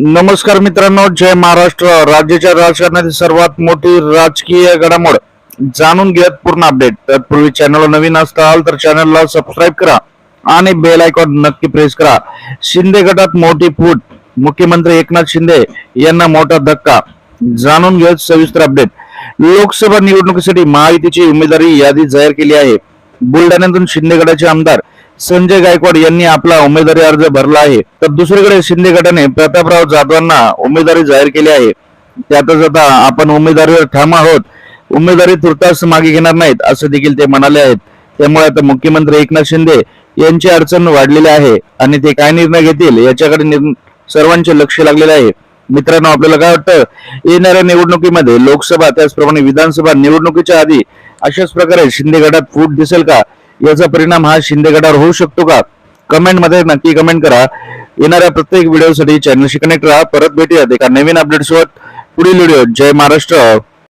नमस्कार मित्रांनो जय महाराष्ट्र. राज्याच्या राजकारणातील सर्वात मोठी राजकीय घडामोड जाणून घेत पूर्ण अपडेट तत्पूर्वी चॅनल नवीन असताल तर चॅनलला सबस्क्राईब करा आणि बेल आयकॉन नक्की प्रेस करा. शिंदे गटात मोठी फूट. मुख्यमंत्री एकनाथ शिंदे यांना मोठा धक्का. जाणून घेत सविस्तर अपडेट लोकसभा निवडणुकीसाठी महायुतीची उमेदवारी यादी जाहीर केली आहे. बुलढाण्यातून शिंदेगडाचे आमदार संजय गायकवाड यांनी आपला उमेदवारी अर्ज भरला आहे. तर दुसरीकडे शिंदे गटाने प्रतापराव जाधवांना उमेदवारी जाहीर केली आहे. त्यातच आता आपण उमेदवारीवर ठाम आहोत. उमेदवारी तुर्तास मागे घेणार नाहीत असं देखील ते म्हणाले आहेत. त्यामुळे आता मुख्यमंत्री एकनाथ शिंदे यांची अडचण वाढलेली आहे आणि ते काय निर्णय घेतील याच्याकडे सर्वांचे लक्ष लागलेले आहे. मित्रांनो आपल्याला काय वाटतं? येणाऱ्या निवडणुकीमध्ये लोकसभा त्याचप्रमाणे विधानसभा निवडणुकीच्या आधी अशाच प्रकारे शिंदे गटात फूट दिसेल का? याचा परिणाम हा शिंदे गटावर होऊ शकतो का? कमेंटमध्ये नक्की कमेंट करा. येणाऱ्या प्रत्येक व्हिडिओसाठी चॅनलशी कनेक्ट राहा. परत भेटूयात एका नवीन अपडेट सोबत. पुढील व्हिडिओ जय महाराष्ट्र.